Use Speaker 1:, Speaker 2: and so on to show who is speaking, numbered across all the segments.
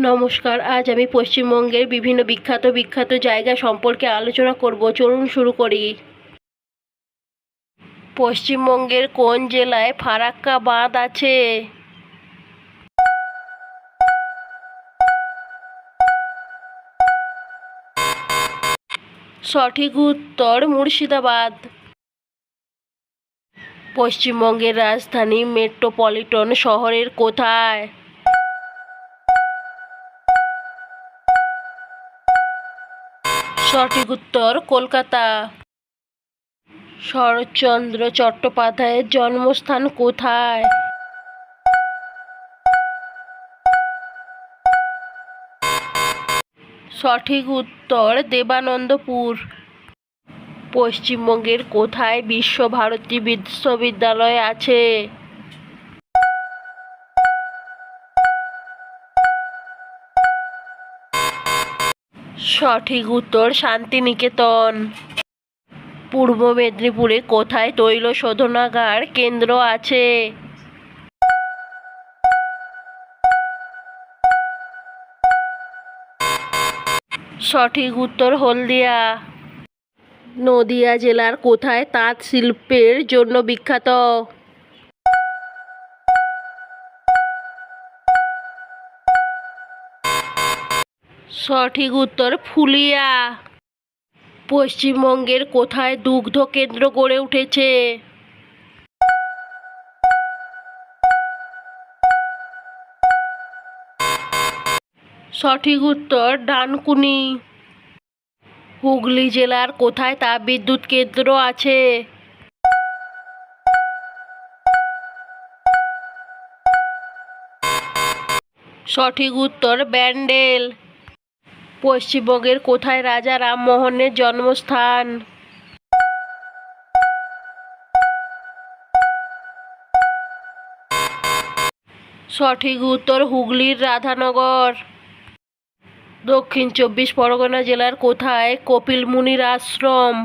Speaker 1: নমস্কার, আজ আমি পশ্চিমবঙ্গের বিভিন্ন বিখ্যাত বিখ্যাত জায়গা সম্পর্কে আলোচনা করব। চলুন শুরু করি। পশ্চিমবঙ্গের কোন জেলায় ফারাক্কা বাঁধ আছে? সঠিক উত্তর মুর্শিদাবাদ। পশ্চিমবঙ্গের রাজধানী মেট্রোপলিটন শহরের কোথায়? সঠিক উত্তর কলকাতা। শরৎচন্দ্র চট্টোপাধ্যায়ের জন্মস্থান কোথায়? সঠিক উত্তর দেবানন্দপুর। পশ্চিমবঙ্গের কোথায় বিশ্বভারতী বিশ্ববিদ্যালয় আছে? সঠিক উত্তর শান্তিনিকেতন। পূর্ব মেদিনীপুরে কোথায় তৈল শোধনাগার কেন্দ্র আছে? সঠিক উত্তর হলদিয়া। নদিয়া জেলার কোথায় তাঁত শিল্পের জন্য বিখ্যাত? সঠিক উত্তর ফুলিয়া। পশ্চিমবঙ্গের কোথায় দুগ্ধ কেন্দ্র গড়ে উঠেছে? সঠিক উত্তর ডানকুনি। হুগলি জেলার কোথায় তাপবিদ্যুৎ কেন্দ্র আছে? সঠিক উত্তর ব্যান্ডেল। পশ্চিমবঙ্গের কোথায় রাজা রামমোহনের জন্মস্থান? সঠিক উত্তর হুগলির রাধানগর। দক্ষিণ চব্বিশ পরগনা জেলার কোথায় কপিল মুনির আশ্রম?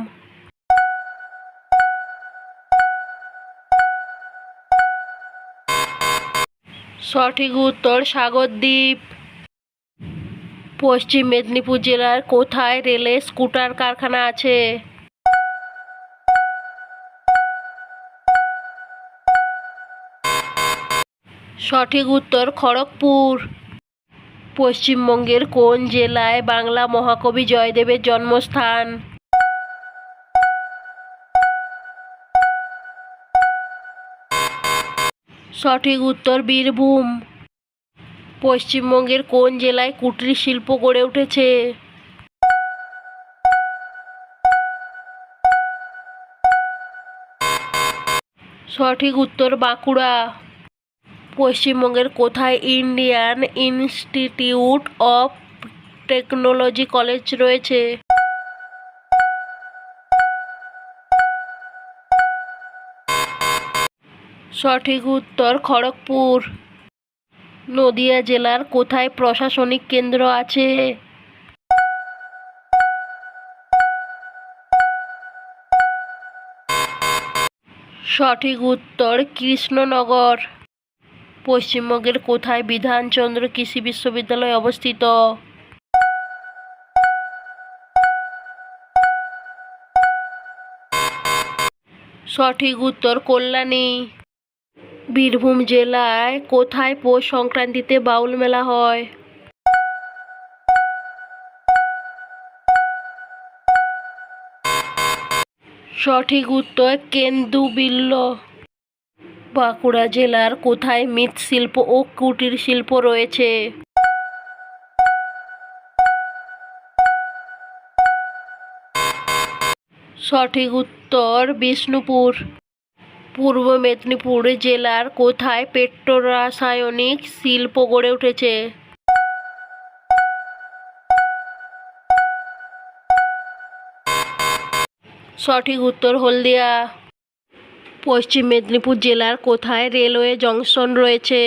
Speaker 1: সঠিক উত্তর সাগরদ্বীপ। পশ্চিম মেদিনীপুর জেলার কোথায় রেলে স্কুটার কারখানা আছে? সঠিক উত্তর খড়গপুর। পশ্চিমবঙ্গের কোন জেলায় বাংলা মহাকবি জয়দেবের জন্মস্থান? সঠিক উত্তর বীরভূম। পশ্চিমবঙ্গের কোন জেলায় কুটির শিল্প গড়ে উঠেছে? সঠিক উত্তর বাঁকুড়া। পশ্চিমবঙ্গের কোথায় Indian Institute of Technology college রয়েছে? সঠিক উত্তর খড়গপুর। নদিয়া জেলার কোথায় প্রশাসনিক কেন্দ্র আছে? সঠিক উত্তর কৃষ্ণনগর। পশ্চিমবঙ্গের কোথায় বিধানচন্দ্র কৃষি বিশ্ববিদ্যালয় অবস্থিত? সঠিক উত্তর কল্যাণী। বীরভূম জেলায় কোথায় পৌষ সংক্রান্তিতে বাউল মেলা হয়? সঠিক উত্তর কেন্দুবিল্ল। বাঁকুড়া জেলার কোথায় মৃৎশিল্প ও কুটির শিল্প রয়েছে? সঠিক উত্তর বিষ্ণুপুর। পূর্ব মেদিনীপুর জেলার কোথায় পেট্রোরাসায়নিক শিল্প গড়ে উঠেছে? সঠিক উত্তর হলদিয়া। পশ্চিম মেদিনীপুর জেলার কোথায় রেলওয়ে জংশন রয়েছে?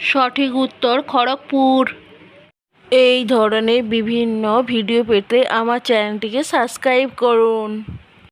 Speaker 1: সঠিক উত্তর খড়গপুর। এই ধরনের বিভিন্ন ভিডিও পেতে আমার চ্যানেলটিকে সাবস্ক্রাইব করুন।